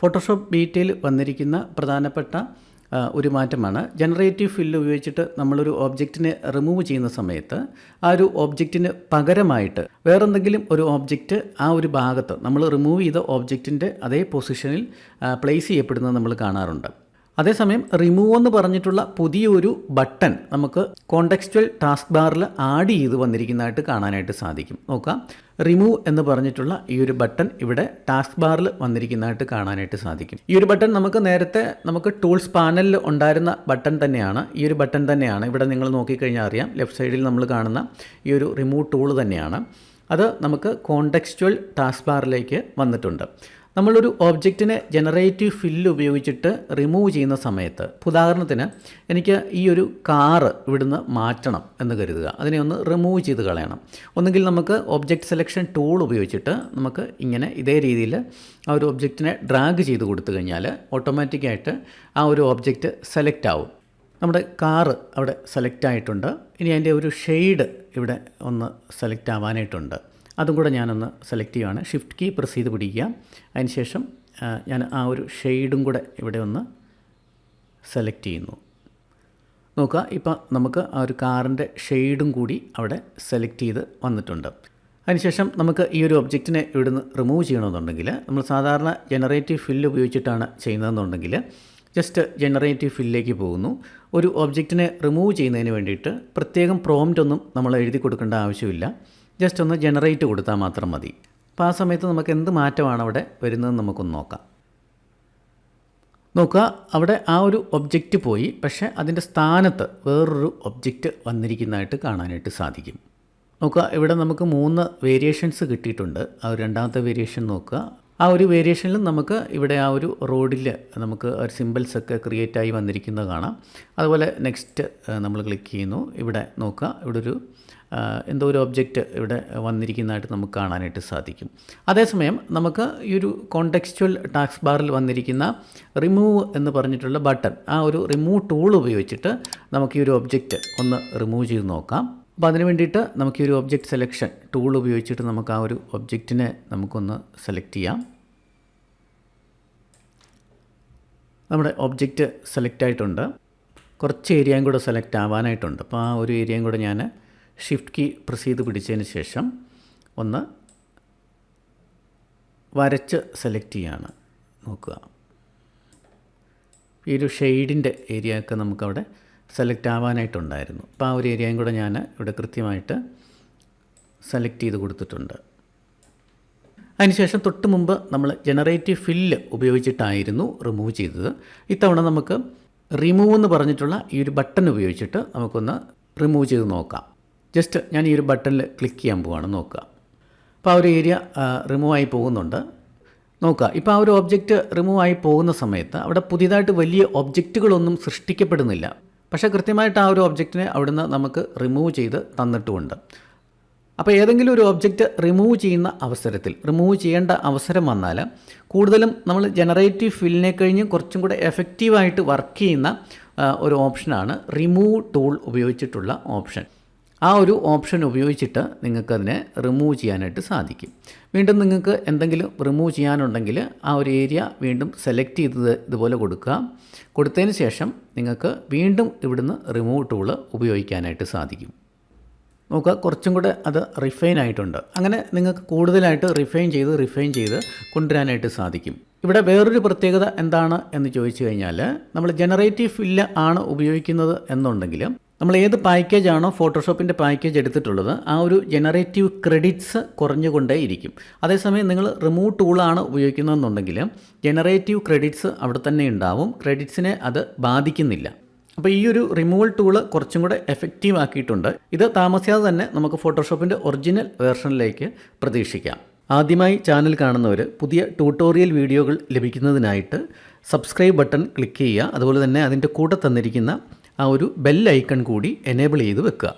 Photoshop ബീറ്റയിൽ വന്നിരിക്കുന്ന പ്രധാനപ്പെട്ട ഒരു മാറ്റമാണ്. ജനറേറ്റീവ് ഫില്ല് ഉപയോഗിച്ചിട്ട് നമ്മളൊരു ഓബ്ജക്റ്റിനെ റിമൂവ് ചെയ്യുന്ന സമയത്ത് ആ ഒരു ഓബ്ജക്റ്റിന് പകരമായിട്ട് വേറെന്തെങ്കിലും ഒരു ഓബ്ജക്റ്റ് ആ ഒരു ഭാഗത്ത് നമ്മൾ റിമൂവ് ചെയ്ത ഓബ്ജക്റ്റിന്റെ അതേ പൊസിഷനിൽ പ്ലേസ് ചെയ്യപ്പെടുന്നത് നമ്മൾ കാണാറുണ്ട്. അതേസമയം റിമൂവ് എന്ന് പറഞ്ഞിട്ടുള്ള പുതിയൊരു ബട്ടൺ നമുക്ക് കോണ്ടക്സ്റ്റൽ ടാസ്ക് ബാറിൽ ആഡ് ചെയ്ത് വന്നിരിക്കുന്നതായിട്ട് കാണാനായിട്ട് സാധിക്കും. നോക്കാം. റിമൂവ് എന്ന് പറഞ്ഞിട്ടുള്ള ഈ ഒരു ബട്ടൺ ഇവിടെ ടാസ്ക് ബാറിൽ വന്നിരിക്കുന്നതായിട്ട് കാണാനായിട്ട് സാധിക്കും. ഈ ഒരു ബട്ടൺ നമുക്ക് നേരത്തെ നമുക്ക് ടൂൾസ് പാനലിൽ ഉണ്ടായിരുന്ന ബട്ടൺ തന്നെയാണ്. ഈ ഒരു ബട്ടൺ തന്നെയാണ്. ഇവിടെ നിങ്ങൾ നോക്കിക്കഴിഞ്ഞാൽ അറിയാം. ലെഫ്റ്റ് സൈഡിൽ നമ്മൾ കാണുന്ന ഈ ഒരു റിമൂവ് ടൂൾ തന്നെയാണ്. അത് നമുക്ക് കോണ്ടക്സ്റ്റൽ ടാസ്ക് ബാറിലേക്ക് വന്നിട്ടുണ്ട്. നമ്മളൊരു ഒബ്ജക്റ്റിനെ ജനറേറ്റീവ് ഫില്ല് ഉപയോഗിച്ചിട്ട് റിമൂവ് ചെയ്യുന്ന സമയത്ത് ഉദാഹരണത്തിന് എനിക്ക് ഈ ഒരു കാറ് ഇവിടുന്ന് മാറ്റണം എന്ന് കരുതുക. അതിനെ ഒന്ന് റിമൂവ് ചെയ്ത് കളയണം. ഒന്നുകിൽ നമുക്ക് ഒബ്ജക്റ്റ് സെലക്ഷൻ ടൂൾ ഉപയോഗിച്ചിട്ട് നമുക്ക് ഇങ്ങനെ ഇതേ രീതിയിൽ ആ ഒരു ഒബ്ജക്റ്റിനെ ഡ്രാഗ് ചെയ്ത് കൊടുത്തു കഴിഞ്ഞാൽ ഓട്ടോമാറ്റിക്കായിട്ട് ആ ഒരു ഒബ്ജക്റ്റ് സെലക്റ്റ് ആവും. നമ്മുടെ കാറ് അവിടെ സെലക്റ്റ് ആയിട്ടുണ്ട്. ഇനി അതിന്റെ ഒരു ഷെയ്ഡ് ഇവിടെ ഒന്ന് സെലക്റ്റ് ആവാനായിട്ടുണ്ട്. അതും കൂടെ ഞാനൊന്ന് സെലക്ട് ചെയ്യുകയാണ് ഷിഫ്റ്റ് കീ പ്രസ് ചെയ്ത് പിടിക്കുക. അതിനുശേഷം ശേഷം ഞാൻ ആ ഒരു ഷെയ്ഡും കൂടെ ഇവിടെ ഒന്ന് സെലക്ട് ചെയ്യുന്നു. നോക്കുക ഇപ്പം നമുക്ക് ആ ഒരു കാറിന്റെ ഷെയ്ഡും കൂടി അവിടെ സെലക്ട് ചെയ്ത് വന്നിട്ടുണ്ട്. അതിനുശേഷം നമുക്ക് ഈ ഒരു ഒബ്ജക്റ്റിനെ ഇവിടുന്ന് റിമൂവ് ചെയ്യണമെന്നുണ്ടെങ്കിൽ നമ്മൾ സാധാരണ ജനറേറ്റീവ് ഫില്ല് ഉപയോഗിച്ചിട്ടാണ് ചെയ്യുന്നതെന്നുണ്ടെങ്കിൽ ജസ്റ്റ് ജനറേറ്റീവ് ഫില്ലിലേക്ക് പോകുന്നു. ഒരു ഒബ്ജക്റ്റിനെ റിമൂവ് ചെയ്യുന്നതിന് വേണ്ടിയിട്ട് പ്രത്യേകം പ്രോംപ്റ്റ് ഒന്നും നമ്മൾ എഴുതി കൊടുക്കേണ്ട ആവശ്യമില്ല. ജസ്റ്റ് ഒന്ന് ജനറേറ്റ് കൊടുത്താൽ മാത്രം മതി. അപ്പോൾ ആ സമയത്ത് നമുക്ക് എന്ത് മാറ്റമാണ് അവിടെ വരുന്നതെന്ന് നമുക്കൊന്ന് നോക്കാം. നോക്കുക അവിടെ ആ ഒരു ഒബ്ജക്റ്റ് പോയി പക്ഷേ അതിന്റെ സ്ഥാനത്ത് വേറൊരു ഒബ്ജക്റ്റ് വന്നിരിക്കുന്നതായിട്ട് കാണാനായിട്ട് സാധിക്കും. നോക്കുക ഇവിടെ നമുക്ക് മൂന്ന് വേരിയേഷൻസ് കിട്ടിയിട്ടുണ്ട്. ആ രണ്ടാമത്തെ വേരിയേഷൻ നോക്കുക. ആ ഒരു വേരിയേഷനിലും നമുക്ക് ഇവിടെ ആ ഒരു റോഡിൽ നമുക്ക് ഒരു സിമ്പിൾസ് ഒക്കെ ക്രിയേറ്റ് ആയി വന്നിരിക്കുന്നത് കാണാം. അതുപോലെ നെക്സ്റ്റ് നമ്മൾ ക്ലിക്ക് ചെയ്യുന്നു. ഇവിടെ നോക്കുക. ഇവിടെ ഒരു എന്തോ ഒരു ഒബ്ജക്റ്റ് ഇവിടെ വന്നിരിക്കുന്നതായിട്ട് നമുക്ക് കാണാനായിട്ട് സാധിക്കും. അതേസമയം നമുക്ക് ഈ ഒരു കോണ്ടെക്സ്റ്റുവൽ ടാക്സ് ബാറിൽ വന്നിരിക്കുന്ന റിമൂവ് എന്ന് പറഞ്ഞിട്ടുള്ള ബട്ടൺ ആ ഒരു റിമൂവ് ടൂൾ ഉപയോഗിച്ചിട്ട് നമുക്ക് ഈ ഒരു ഒബ്ജക്റ്റ് ഒന്ന് റിമൂവ് ചെയ്ത് നോക്കാം. അപ്പോൾ അതിന് വേണ്ടിയിട്ട് നമുക്ക് ഈ ഒരു ഒബ്ജക്റ്റ് സെലക്ഷൻ ടൂൾ ഉപയോഗിച്ചിട്ട് നമുക്ക് ആ ഒരു ഒബ്ജക്റ്റിനെ നമുക്കൊന്ന് സെലക്ട് ചെയ്യാം. നമ്മുടെ ഒബ്ജക്റ്റ് സെലക്ട് ആയിട്ടുണ്ട്. കുറച്ച് ഏരിയയും കൂടെ സെലക്ട് ആവാനായിട്ടുണ്ട്. അപ്പോൾ ആ ഒരു ഏരിയയും കൂടെ ഞാൻ ഷിഫ്റ്റ് കീ പ്രസ് ചെയ്ത് പിടിച്ചതിന് ശേഷം ഒന്ന് വരച്ച് സെലക്ട് ചെയ്യാണ്. നോക്കുക. ഈ ഒരു ഷെയ്ഡിന്റെ ഏരിയ ഒക്കെ നമുക്കവിടെ സെലക്ട് ആവാനായിട്ടുണ്ടായിരുന്നു. അപ്പോൾ ആ ഒരു ഏരിയയും കൂടെ ഞാൻ ഇവിടെ കൃത്യമായിട്ട് സെലക്ട് ചെയ്ത് കൊടുത്തിട്ടുണ്ട്. അതിനുശേഷം തൊട്ട് മുമ്പ് നമ്മൾ ജനറേറ്റീവ് ഫില്ല് ഉപയോഗിച്ചിട്ടായിരുന്നു റിമൂവ് ചെയ്തത്. ഇത്തവണ നമുക്ക് റിമൂവ് എന്ന് പറഞ്ഞിട്ടുള്ള ഈ ഒരു ബട്ടൺ ഉപയോഗിച്ചിട്ട് നമുക്കൊന്ന് റിമൂവ് ചെയ്ത് നോക്കാം. ജസ്റ്റ് ഞാൻ ഈ ഒരു ബട്ടണിൽ ക്ലിക്ക് ചെയ്യാൻ പോവാണ് നോക്കുക. അപ്പോൾ ആ ഒരു ഏരിയ റിമൂവ് ആയി പോകുന്നുണ്ട്. നോക്കുക. ഇപ്പോൾ ആ ഒരു ഒബ്ജക്റ്റ് റിമൂവ് ആയി പോകുന്ന സമയത്ത് അവിടെ പുതിയതായിട്ട് വലിയ ഒബ്ജക്റ്റുകളൊന്നും സൃഷ്ടിക്കപ്പെടുന്നില്ല. പക്ഷേ കൃത്യമായിട്ട് ആ ഒരു ഒബ്ജക്റ്റിനെ അവിടുന്ന് നമുക്ക് റിമൂവ് ചെയ്ത് തന്നിട്ടുമുണ്ട്. അപ്പോൾ ഏതെങ്കിലും ഒരു ഒബ്ജക്റ്റ് റിമൂവ് ചെയ്യുന്ന അവസരത്തിൽ റിമൂവ് ചെയ്യേണ്ട അവസരം വന്നാൽ കൂടുതലും നമ്മൾ ജനറേറ്റീവ് ഫില്ലിനെ കഴിഞ്ഞ് കുറച്ചും കൂടെ എഫക്റ്റീവായിട്ട് വർക്ക് ചെയ്യുന്ന ഒരു ഓപ്ഷനാണ് റിമൂവ് ടൂൾ ഉപയോഗിച്ചിട്ടുള്ള ഓപ്ഷൻ ആ ഒരു ഓപ്ഷൻ ഉപയോഗിച്ചിട്ട് നിങ്ങൾക്കതിനെ റിമൂവ് ചെയ്യാനായിട്ട് സാധിക്കും. വീണ്ടും നിങ്ങൾക്ക് എന്തെങ്കിലും റിമൂവ് ചെയ്യാനുണ്ടെങ്കിൽ ആ ഒരു ഏരിയ വീണ്ടും സെലക്ട് ചെയ്തത് ഇതുപോലെ കൊടുക്കുക. കൊടുത്തതിന് ശേഷം നിങ്ങൾക്ക് വീണ്ടും ഇവിടുന്ന് റിമൂവ് ടൂൾ ഉപയോഗിക്കാനായിട്ട് സാധിക്കും. നോക്കുക കുറച്ചും കൂടെ അത് റിഫൈൻ ആയിട്ടുണ്ട്. അങ്ങനെ നിങ്ങൾക്ക് കൂടുതലായിട്ട് റിഫൈൻ ചെയ്ത് റിഫൈൻ ചെയ്ത് കൊണ്ടുവരാനായിട്ട് സാധിക്കും. ഇവിടെ വേറൊരു പ്രത്യേകത എന്താണ് എന്ന് ചോദിച്ചു കഴിഞ്ഞാൽ നമ്മൾ ജനറേറ്റീവ് ഫില്ല് ആണ് ഉപയോഗിക്കുന്നത് എന്നുണ്ടെങ്കിൽ നമ്മൾ ഏത് പാക്കേജ് ആണോ ഫോട്ടോഷോപ്പിന്റെ പാക്കേജ് എടുത്തിട്ടുള്ളത് ആ ഒരു ജനറേറ്റീവ് ക്രെഡിറ്റ്സ് കുറഞ്ഞുകൊണ്ടേ ഇരിക്കും. അതേസമയം നിങ്ങൾ റിമൂവ് ടൂളാണ് ഉപയോഗിക്കുന്നതെന്നുണ്ടെങ്കിൽ ജനറേറ്റീവ് ക്രെഡിറ്റ്സ് അവിടെ തന്നെ ഉണ്ടാവും. ക്രെഡിറ്റ്സിനെ അത് ബാധിക്കുന്നില്ല. അപ്പോൾ ഈ ഒരു റിമൂവൽ ടൂൾ കുറച്ചും കൂടെ എഫക്റ്റീവ് ആക്കിയിട്ടുണ്ട്. ഇത് താമസിയാതെ തന്നെ നമുക്ക് ഫോട്ടോഷോപ്പിന്റെ ഒറിജിനൽ വേർഷനിലേക്ക് പ്രതീക്ഷിക്കാം. ആദ്യമായി ചാനൽ കാണുന്നവർ പുതിയ ട്യൂട്ടോറിയൽ വീഡിയോകൾ ലഭിക്കുന്നതിനായിട്ട് സബ്സ്ക്രൈബ് ബട്ടൺ ക്ലിക്ക് ചെയ്യുക. അതുപോലെ തന്നെ അതിന്റെ കൂടെ തന്നിരിക്കുന്ന ആ ഒരു ബെൽ ഐക്കൺ കൂടി എനേബിൾ ചെയ്ത് വെക്കുക.